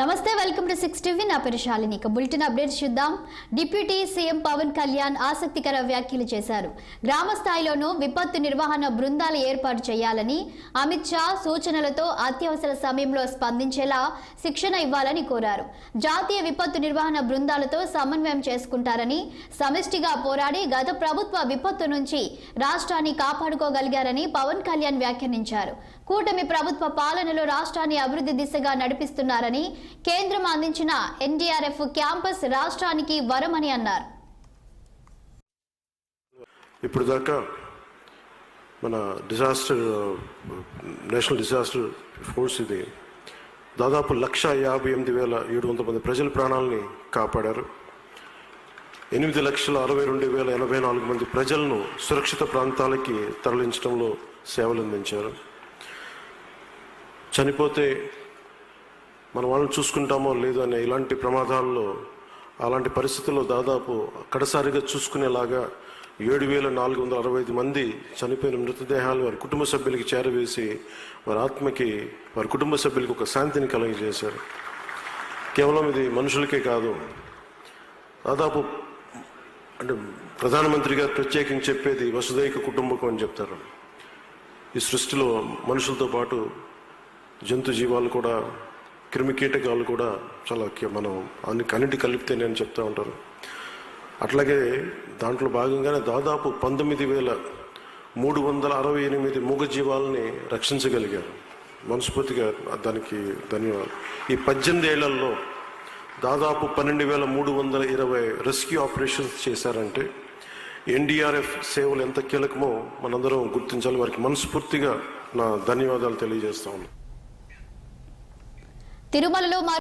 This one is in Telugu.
నమస్తే వెల్కమ్ టు సిక్స్ టీవీ. నా పేరు శాలిని. ఇక బులెటిన్ అప్డేట్స్ చూద్దాం. డిప్యూటీ సీఎం పవన్ కళ్యాణ్ ఆసక్తికర వ్యాఖ్యలు చేశారు. గ్రామ స్థాయిలోనూ విపత్తు నిర్వహణ బృందాలు ఏర్పాటు చేయాలని అమిత్ షా సూచనలతో అత్యవసర సమయంలో స్పందించేలా శిక్షణ ఇవ్వాలని కోరారు. జాతీయ విపత్తు నిర్వహణ బృందాలతో సమన్వయం చేసుకుంటారని సమిష్టిగా పోరాడి గత ప్రభుత్వ విపత్తు నుంచి రాష్ట్రాన్ని కాపాడుకోగలిగారని పవన్ కళ్యాణ్ వ్యాఖ్యానించారు. కూటమి ప్రభుత్వ పాలనలో రాష్ట్రాన్ని అభివృద్ధి దిశగా నడిపిస్తున్నారని కేంద్రం అందించిన ఎన్డీఆర్ఎఫ్ క్యాంపస్ రాష్ట్రానికి వరమని అన్నారు. ఇప్పుడు దాకా మన డిజాస్టర్ నేషనల్ డిజాస్టర్ ఫోర్స్ ఇది దాదాపు లక్ష యాభై ఎనిమిది వేల ఏడు వందల మంది ప్రజల ప్రాణాలని కాపాడారు. ఎనిమిది లక్షల అరవై రెండు వేల ఎనభై నాలుగు మంది ప్రజలను సురక్షిత ప్రాంతాలకి తరలించడంలో సేవలు అందించారు చనిపోతే మన వాళ్ళని చూసుకుంటామో లేదో అనే ఇలాంటి ప్రమాదాల్లో అలాంటి పరిస్థితుల్లో దాదాపు కడసారిగా చూసుకునేలాగా ఏడు వేల నాలుగు వందల అరవై ఐదు మంది చనిపోయిన మృతదేహాలు వారి కుటుంబ సభ్యులకి చేరవేసి వారి ఆత్మకి వారి కుటుంబ సభ్యులకి ఒక శాంతిని కలగజేశారు. కేవలం ఇది మనుషులకే కాదు. దాదాపు అంటే ప్రధానమంత్రి గారు ప్రత్యేకించి చెప్పేది వసుదైక కుటుంబకం అని చెప్తారు. ఈ సృష్టిలో మనుషులతో పాటు జంతు జీవాలు కూడా క్రిమి కీటకాలు కూడా చాలా మనం అన్ని కన్నిటి కలిపితే నేను చెప్తూ ఉంటారు. అట్లాగే దాంట్లో భాగంగానే దాదాపు పంతొమ్మిది వేల మూడు వందల అరవై ఎనిమిది మూగ జీవాలని రక్షించగలిగారు. మనస్ఫూర్తిగా దానికి ధన్యవాదాలు. ఈ పద్దెనిమిది ఏళ్ళలో దాదాపు పన్నెండు వేల మూడు వందల ఇరవై రెస్క్యూ ఆపరేషన్స్ చేశారంటే ఎన్డీఆర్ఎఫ్ సేవలు ఎంత కీలకమో మనందరం గుర్తించాలి. వారికి మనస్ఫూర్తిగా నా ధన్యవాదాలు తెలియజేస్తా ఉన్నాను. తిరుమలలో